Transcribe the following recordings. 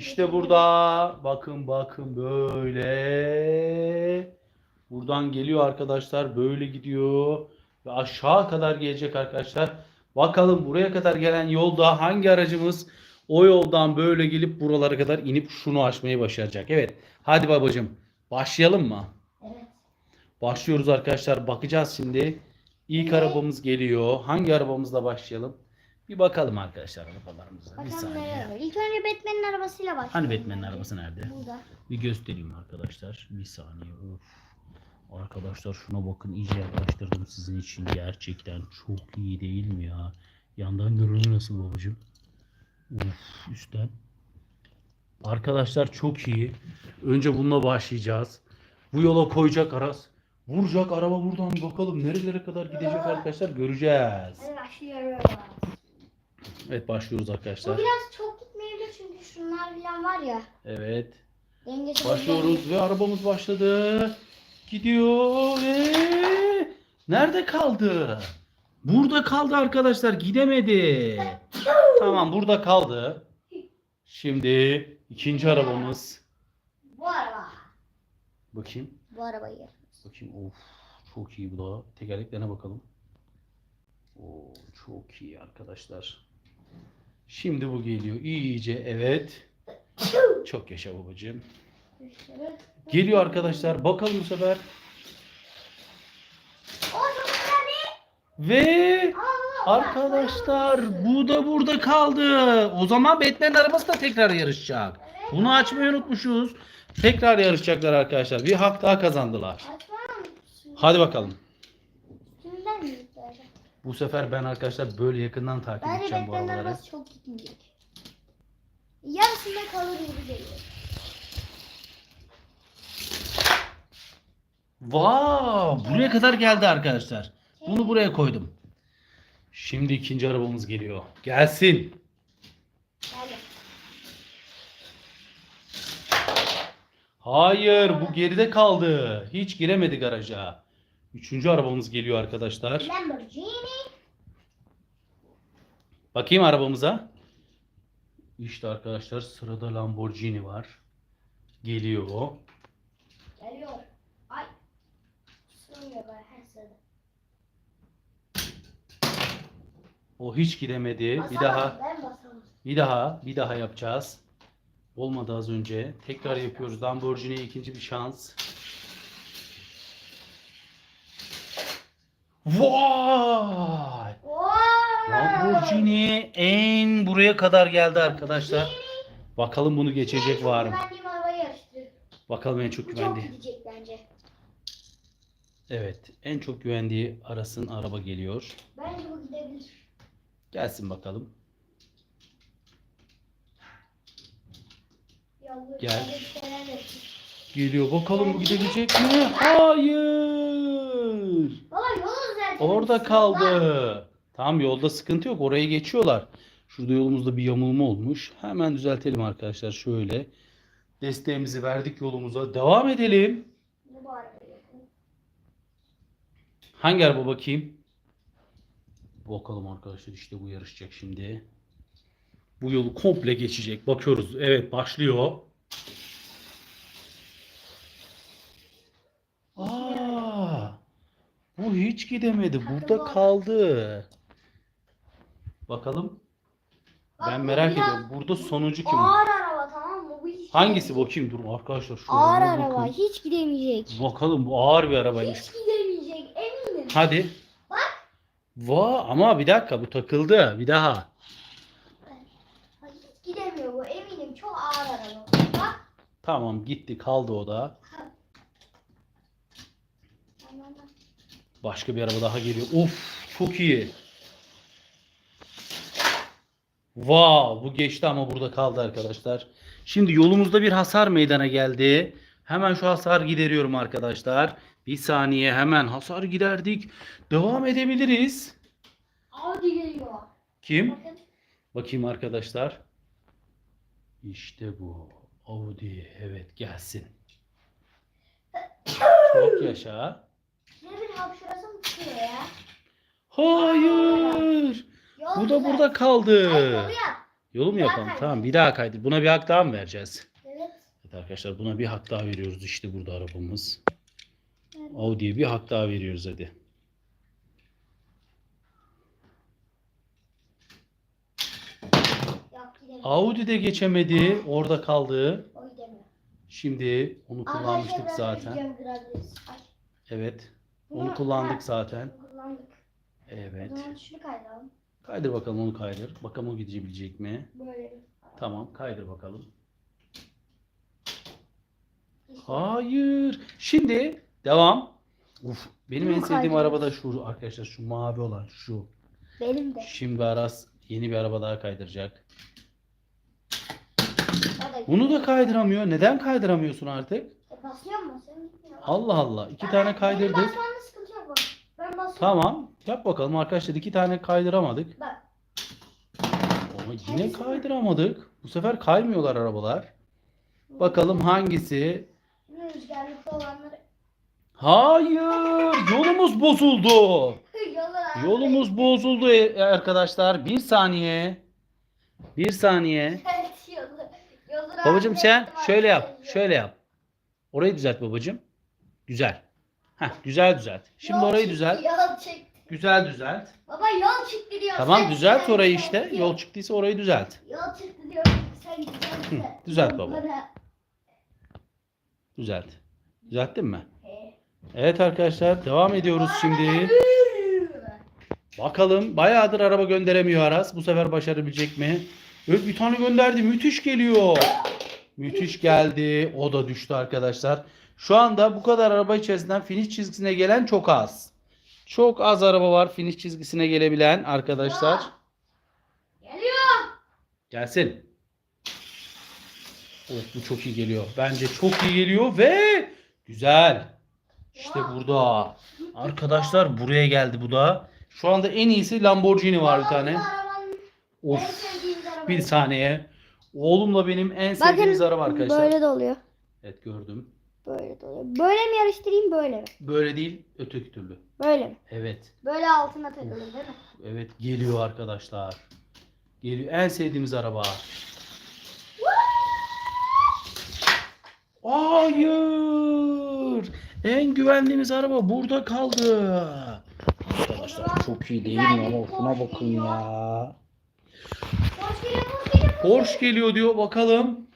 İşte burada. Bakın bakın böyle. Buradan geliyor arkadaşlar. Böyle gidiyor. Ve aşağı kadar gelecek arkadaşlar. Bakalım buraya kadar gelen yolda hangi aracımız o yoldan böyle gelip buralara kadar inip şunu aşmayı başaracak. Evet. Hadi babacığım. Başlayalım mı? Evet. Başlıyoruz arkadaşlar. Bakacağız şimdi. İlk Evet. arabamız geliyor. Hangi arabamızla başlayalım? Bir bakalım arkadaşlar arabalarımıza. Bir Bakalım saniye. neler var. İlk önce Batman'in arabasıyla başlayalım. Hani Batman'in arabası nerede? Burada. Bir göstereyim arkadaşlar. Bir saniye. Of. Arkadaşlar şuna bakın iyice yaklaştırdım sizin için. Gerçekten çok iyi değil mi ya? Yandan görünüyor nasıl babacığım? Of üstten. Arkadaşlar çok iyi. Önce bununla başlayacağız. Bu yola koyacak Aras. Vuracak araba buradan bakalım nerelere kadar gidecek arkadaşlar göreceğiz. Hadi başlıyoruz. Evet başlıyoruz Bu arkadaşlar. biraz çok gitmeyebilir çünkü şunlar falan var ya. Evet. Dengesi Başlıyoruz ve arabamız başladı. Gidiyor ve nerede kaldı? Burada kaldı arkadaşlar gidemedi. Tamam burada kaldı. Şimdi ikinci arabamız. Bu araba. Bakayım. Bu arabayı. Bakayım of çok iyi bu da. Tekerleklerine bakalım. Oo, çok iyi arkadaşlar. Şimdi bu geliyor. İyice evet. Çok yaşa babacığım. Geliyor arkadaşlar. Bakalım bu sefer. Ve arkadaşlar bu da burada kaldı. O zaman Batman arabası da tekrar yarışacak. Bunu açmayı unutmuşuz. Tekrar yarışacaklar arkadaşlar. Bir hak daha kazandılar. Hadi bakalım. Üstünden mi gitti acaba? Bu sefer ben arkadaşlar böyle yakından takip Bence edeceğim bu Batman'in arabaları. arabası çok gitmeyecek. Yarısında kalır gibi geliyor. Vav! Buraya kadar geldi arkadaşlar. Bunu buraya koydum. Şimdi ikinci arabamız geliyor. Gelsin. Hayır, bu geride kaldı. Hiç giremedi garaja. Üçüncü arabamız geliyor arkadaşlar. Lamborghini. Bakayım arabamıza. İşte arkadaşlar sırada Lamborghini var. Geliyor. Geliyor. Ay. Sığmıyor her sırada. O hiç gidemedi. Bir Basamam, daha, Ben basamam. bir daha, bir daha yapacağız. Olmadı az önce. Tekrar yapıyoruz. Lamborghini'ye ikinci bir şans. Vay! Vay! Lamborghini en buraya kadar geldi arkadaşlar. Bakalım bunu geçecek var mı? Güvenliğim arabayı yarıştırıyor. Bakalım en çok Bu çok güvendi. gidecek bence. Evet, en çok güvendiği arasın araba geliyor. Bence bu gidebilir. Gelsin bakalım. Yalnız Gel. Geliyor. Bakalım bu gidebilecek mi? Hayır. Orada kaldı. Tam yolda sıkıntı yok. Oraya geçiyorlar. Şurada yolumuzda bir yamulma olmuş. Hemen düzeltelim arkadaşlar. Şöyle. Desteğimizi verdik yolumuza. Devam edelim. Hangi araba bakayım? Bakalım arkadaşlar işte bu yarışacak şimdi. Bu yolu komple geçecek. Bakıyoruz. Evet başlıyor. Aa, bu hiç gidemedi. Burada kaldı. Bakalım. Bak, Ben merak ediyorum. Burada sonuncu kim? Ağır araba tamam mı? Bu hiç Hangisi bakayım dur arkadaşlar. Şu Ağır arabaya araba bakın. hiç gidemeyecek. Bakalım bu ağır bir arabaymış. Hiç gidemeyecek eminim. Hadi. Bak. Va ama bir dakika bu takıldı. Bir daha. Ha, Hiç gidemiyor bu eminim çok ağır araba. Bak. Tamam gitti kaldı o da. Tamam, bak. Başka bir araba daha geliyor. Of çok iyi. Wow bu geçti ama burada kaldı arkadaşlar. Şimdi yolumuzda bir hasar meydana geldi. Hemen şu hasar gideriyorum arkadaşlar. Bir saniye hemen hasar giderdik. Devam edebiliriz. Audi geliyor. Kim? Bakın. Bakayım arkadaşlar. İşte bu. Audi evet gelsin. Çok yaşa. Hayır. Yol Bu da güzel. burada kaldı. Ay, yolu yap. Yolu mu Bir daha yapalım? kaydır. Tamam bir daha kaydır. Buna bir hak daha mı vereceğiz? Evet. Evet arkadaşlar buna bir hak daha veriyoruz işte burada arabamız. Evet. Audi'ye bir hak daha veriyoruz hadi. Yok. Audi de geçemedi. Orada kaldı. O. Şimdi onu kullanmıştık ben zaten. Ay, Evet. Onu kullandık zaten. Kullandık. Evet. O zaman şunu kaydıralım. Kaydır bakalım onu kaydır. Bakalım o gidebilecek mi? Böyle. Tamam kaydır bakalım. Hayır. Şimdi devam. Uf, benim Bunu en sevdiğim kaydırıyoruz. araba da şu arkadaşlar. Şu mavi olan şu. Benim de. Şimdi Aras yeni bir araba daha kaydıracak. O da Bunu da kaydıramıyor. Neden kaydıramıyorsun artık? E, basıyor mu? Sen. Allah Allah. İki Ben- tane Benim kaydırdık. basmamda sıkıntı yok bak. Ben basıyorum. Tamam. Yap bakalım arkadaşlar. iki tane kaydıramadık. Bak. Ama yine kaydıramadık. Bu sefer kaymıyorlar arabalar. Bakalım hangisi? Şimdi rüzgarlıkta olanları. Hayır. Yolumuz bozuldu. Yollar. Yolumuz bozuldu e- arkadaşlar. Bir saniye. Bir saniye. Babacım sen şöyle yap. Şöyle yap. Orayı düzelt babacım. Güzel. Heh, güzel düzelt. Şimdi Yol orayı çıktı, düzelt. Yol çıktı. Güzel düzelt. Baba yol çıktı diyor. Tamam sen düzelt güzel orayı işte. diyor. Yol çıktıysa orayı düzelt. Yol çıktı diyor. Sen güzel düzelt. düzelt baba. Düzelt. Düzelttin mi? Evet arkadaşlar devam ediyoruz şimdi. Bakalım bayağıdır araba gönderemiyor Aras. Bu sefer başarabilecek mi? Evet bir tane gönderdi. Müthiş geliyor. Müthiş geldi. O da düştü arkadaşlar. Şu anda bu kadar araba içerisinden finish çizgisine gelen çok az. Çok az araba var finish çizgisine gelebilen arkadaşlar. Geliyor. Gelsin. Of bu çok iyi geliyor. Bence çok iyi geliyor ve güzel. İşte burada. Arkadaşlar buraya geldi bu da. Şu anda en iyisi Lamborghini var bir tane. Of bir saniye. Oğlumla benim en sevdiğimiz araba arkadaşlar. Böyle de oluyor. Evet gördüm. Böyle de oluyor. Böyle mi yarıştırayım böyle mi? Böyle değil öteki türlü. Böyle mi? Evet. Böyle altına takılır değil mi? Evet geliyor arkadaşlar. Geliyor. En sevdiğimiz araba. Hayır. En güvendiğimiz araba burada kaldı. Arkadaşlar çok iyi değil mi ama şuna bakın ya. Hoş geliyor. Porsche geliyor diyor bakalım.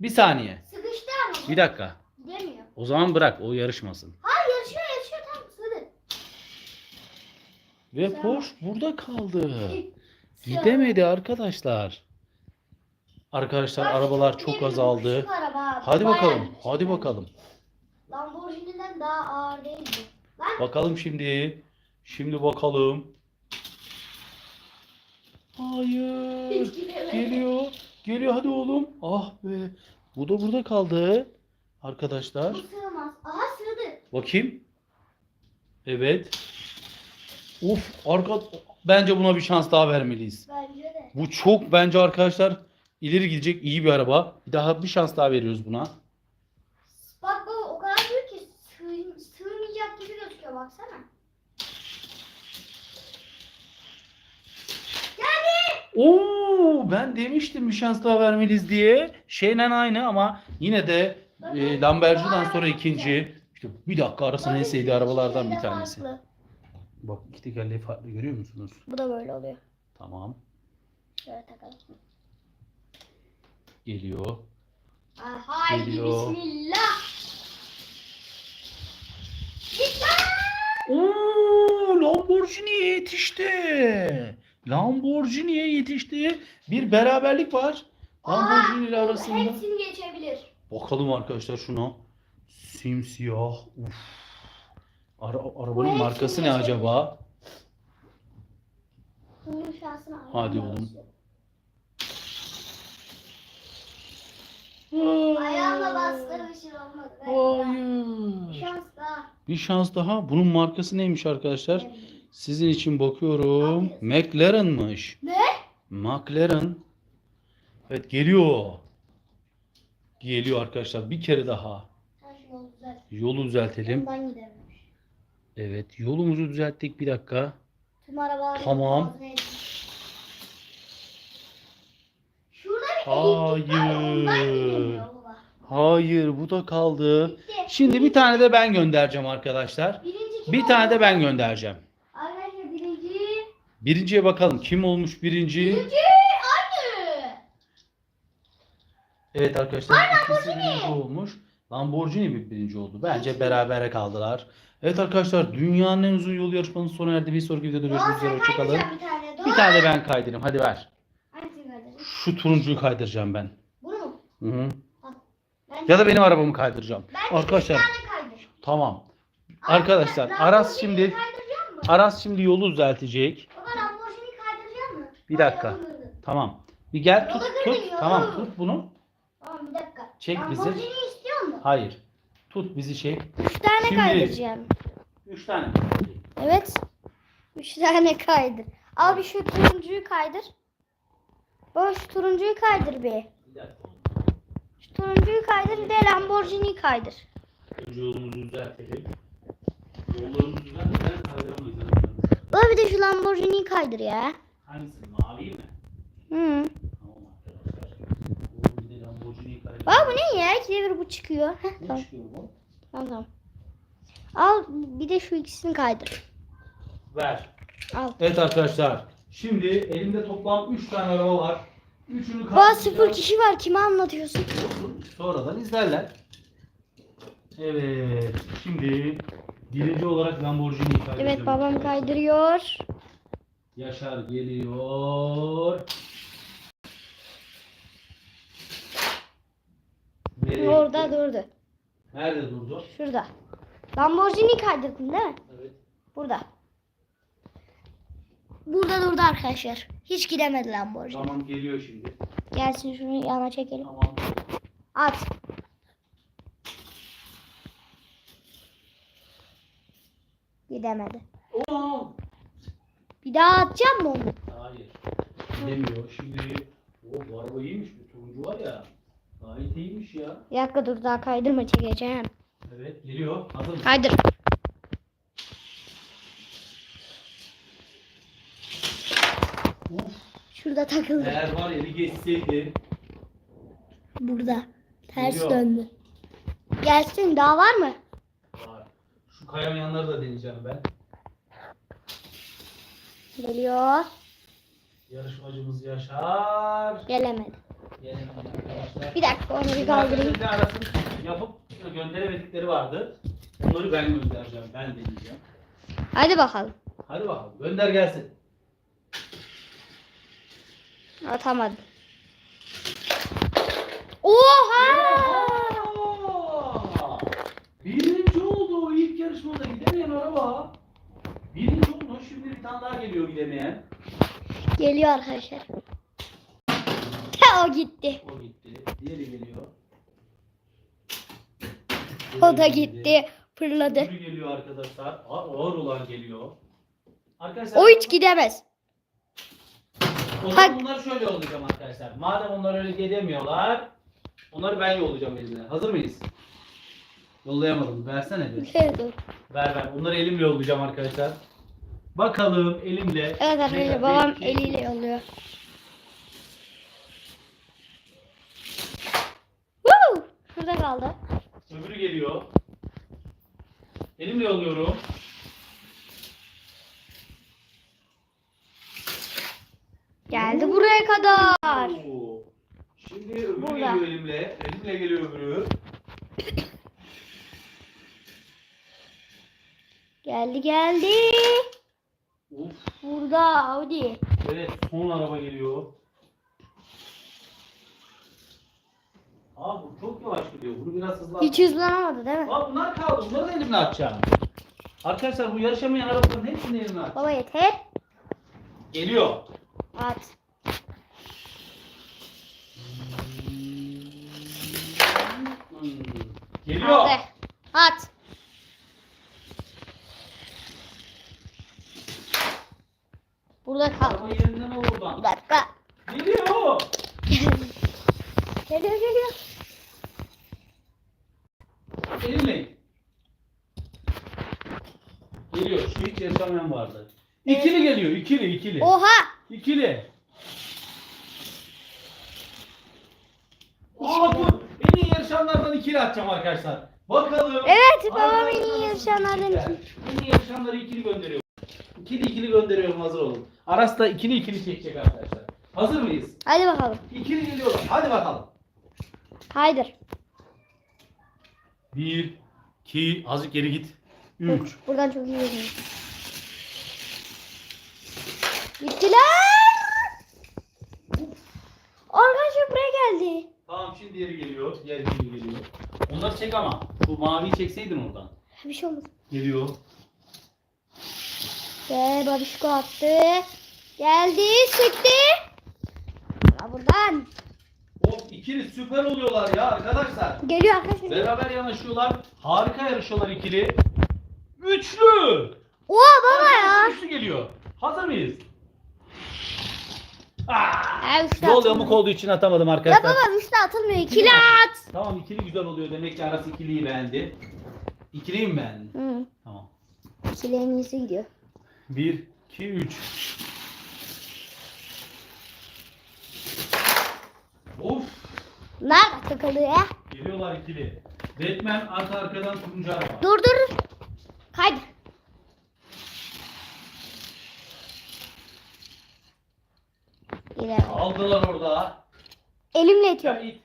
Bir saniye. Sıkıştı ama. Bir dakika. Gidemiyor. O zaman bırak o yarışmasın. Hayır yarışıyor yarışıyor tam sığdı. Ve Tamam. Porsche burada kaldı. Gidemedi arkadaşlar. Arkadaşlar Bak, arabalar çok azaldı. araba. Hadi Bayağı bakalım. Hadi bakalım. Lamborghini'den daha ağır değil. Lan Bakalım şimdi. Şimdi bakalım. Hayır. Geliyor. Geliyor hadi oğlum. Ah be. Bu da burada kaldı. Arkadaşlar. Bu sığmaz. Aha sığdı. Bakayım. Evet. Uf arka bence buna bir şans daha vermeliyiz. Bence de. Bu çok bence arkadaşlar ileri gidecek iyi bir araba. Bir daha bir şans daha veriyoruz buna. Bak bu o kadar büyük ki sığ, sığmayacak gibi gözüküyor baksana. Oo ben demiştim bir şans daha vermeliyiz diye. Şeyle aynı ama yine de e, Lamborghini'den sonra ikinci. İşte bir dakika arasında en sevdiği arabalardan bir tanesi. Bak iki tekerleği farklı görüyor musunuz? Bu da böyle oluyor. Tamam. Şöyle takalım. Geliyor. Ah, haydi Geliyor. bismillah. Oo Lamborghini'ye yetişti. Lamborghini'ye yetişti. Bir beraberlik var. Lamborghini ile arasında. Hepsini geçebilir. Bakalım arkadaşlar şuna. Simsiyah. Uf. Ara, arabanın markası ne geçebilir. acaba? Bunun Hadi oğlum. basıyorum. Ayağımla bastığım için olmadı. Hayır. şans daha. Bir şans daha. Bunun markası neymiş arkadaşlar? Evet. Sizin için bakıyorum. McLaren'mış. Ne? McLaren. Evet geliyor. Geliyor arkadaşlar. Bir kere daha. Şu yolu düzelt. Yolu düzeltelim. Ondan gidememiş. Evet yolumuzu düzelttik bir dakika. Tüm arabalar Tamam. Ondan Hayır. gidemiyor baba. Hayır bu da kaldı. Şimdi bir tane de ben göndereceğim arkadaşlar. Birinci kim Bir tane de ben göndereceğim. Birinciye bakalım kim olmuş birinci. Birinci aynı. Evet arkadaşlar ikisi Lamborghini. birinci olmuş. Lamborghini mi birinci oldu? Bence berabere kaldılar. Evet arkadaşlar dünyanın en uzun yol yarışmanın sona erdi. Bir sonraki videoda görüşmek üzere. Hoşçakalın. bir tane. Doğa. Bir tane ben kaydırayım. Hadi ver. Şu turuncuyu kaydıracağım ben. Bunu mu? Hı hı. Ya da benim arabamı kaydıracağım. Ben Arkadaşlar kaydır. tamam. Arkadaşlar Aras şimdi? Aras şimdi yolu düzeltecek. Baba Lamborghini kaydıracak mı? Bir dakika. Tamam. Bir gel tut Yola tut. yola. Tamam tut bunu. Tamam bir dakika. Çek bizi. Lamborghini istiyor musun? Hayır. Tut bizi çek. Üç tane Şimdi- kaydıracağım. Üç tane. Evet. Üç tane kaydır. Al bir şu turuncuyu kaydır. Baba şu turuncuyu kaydır bir. Bir dakika. Şu turuncuyu kaydır bir de Lamborghini kaydır. Önce yolumuzu düzeltelim. Yollarımızı düzeltmeden kaydıramayız. Baba bir de şu Lamborghini kaydır ya. Hangisi? Hı. Arkadaşlar. Bu Lamborghini ne ya? İkide bir bu çıkıyor. Heh, Ne tamam. çıkıyor bu? Tamam tamam. Al bir de şu ikisini kaydır. Ver. Al. Evet arkadaşlar. Şimdi elimde toplam 3 tane araba var. Üçünü Baba kaydıracağım. sıfır kişi var. Kime anlatıyorsun? Sonradan izlerler. Evet. Şimdi birinci olarak Lamborghini'yi kaydıracağım. Evet babam kaydırıyor. Yaşar geliyor. Nereye Orada gitti? durdu. Nerede durdu? Şurada. Lamborghini kaydırdın değil mi? Evet. Burada. Burada durdu arkadaşlar. Hiç gidemedi Lamborghini. Tamam geliyor şimdi. Gelsin şunu yana çekelim. Tamam. At. Gidemedi. Oo. Bir daha atacağım mı onu? Hayır. Gidemiyor. Şimdi o bu araba iyiymiş. Bu turuncu var ya. Gayet iyiymiş ya. Bir dakika dur daha kaydırma çekeceğim. Evet geliyor. Hazır mısın? Kaydır. Uf. Şurada takıldı. Eğer var ya bir geçseydi. Burada. Ters Geliyor. döndü. Gelsin daha var mı? Var. Şu kayamayanları da deneyeceğim ben. Geliyor. Yarışmacımız Yaşar. Gelemedi. Bir dakika onu bir kaldırayım. arasın yapıp gönderemedikleri vardı. Onları ben göndereceğim. Ben deneyeceğim. Hadi bakalım. Hadi bakalım. Gönder gelsin. Atamadım. Oha! Birinci oldu o ilk yarışmada gidemeyen araba. Birinci oldu. Şimdi bir tane daha geliyor gidemeyen. Geliyor arkadaşlar. O gitti. O gitti. Diğeri geliyor. O da gitti. Fırladı. Öbürü geliyor arkadaşlar. Aa, Ağır olan geliyor. Arkadaşlar O hiç gidemez. o zaman Hak- bunları şöyle yollayacağım arkadaşlar. Madem onlar öyle gelemiyorlar. Onları ben yollayacağım elimle. Hazır mıyız? Yollayamadım. Versene bir. Dur. Ver ver. Bunları elimle yollayacağım arkadaşlar. Bakalım elimle. Evet arkadaşlar babam belki- eliyle yolluyor. Şurada kaldı. Öbürü geliyor. Elimle yolluyorum. Geldi buraya kadar. Oo. Şimdi öbürü Burada. geliyor elimle. Elimle geliyor öbürü. Geldi geldi. Uf. Burada Audi. Evet son araba geliyor. Aa bu çok yavaş gidiyor. Bunu biraz hızlı Hiç hızlanamadı değil mi? Aa bunlar kaldı. Bunları da elimle atacağım. Arkadaşlar bu yarışamayan arabaların hepsini elimle atacağım. Baba yeter. Geliyor. At. Hmm. Geliyor. Aldı. At. Burada kal. Araba yerinden al Bir oradan. dakika. Geliyor. Geliyor geliyor. Elimle. Geliyor. Yaşamayan vardı. İkili geliyor. ikili ikili. Oha. İkili. ikili atacağım arkadaşlar. Bakalım. Evet, babam en iyi yarışanlardan çekecekler? En iyi yarışanları ikili gönderiyorum. İkili ikili gönderiyorum hazır olun. Aras da ikili ikili çekecek arkadaşlar. Hazır mıyız? Hadi bakalım. İkili geliyorlar. Hadi bakalım. Haydır. Bir, iki, azıcık geri git. Üç. Buradan çok iyi görünüyor. Gittiler. Arkadaşlar buraya geldi. Tamam şimdi diğeri geliyor. Diğer ikili geliyor. Onları çek ama. Bu maviyi çekseydin oradan. Bir şey olmadı. Geliyor. Ve babişko attı. Geldi, sıktı. Ya buradan. Of ikili süper oluyorlar ya arkadaşlar. Geliyor arkadaşlar. Beraber yanaşıyorlar. Harika yarışıyorlar ikili. Üçlü. Oha baba ya. Üçlü geliyor. Hazır mıyız? Ya üçlü Yol atılmıyor. yamuk olduğu için atamadım Ya arkadaşlar. baba üçlü atılmıyor. İkili at. Tamam ikili güzel oluyor. Demek ki Aras ikiliyi beğendi. İkiliyi mi beğendin? Hı. Tamam. İkili en iyisi gidiyor. 1, 2, 3. Of. Nerede takıldı ya? Geliyorlar ikili. Batman arka arkadan turuncu araba. Dur dur. Kaydı. Aldılar orada. Elimle itiyorum. it.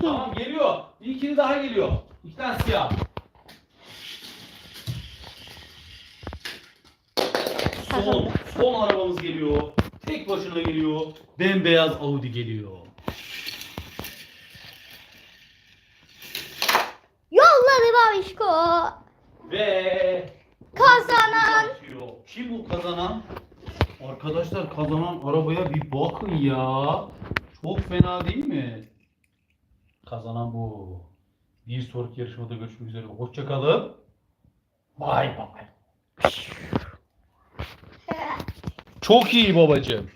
Tamam geliyor. Bir ikili daha geliyor. İki tane siyah. Son, son arabamız geliyor. Tek başına geliyor. Bembeyaz Audi geliyor. Yolladı babişko. Ve Kazanan. Kim bu kazanan? Arkadaşlar kazanan arabaya bir bakın ya. Çok fena değil mi? Kazanan bu. Bir sonraki yarışmada görüşmek üzere. Hoşçakalın. Bay bay. Çok iyi babacığım.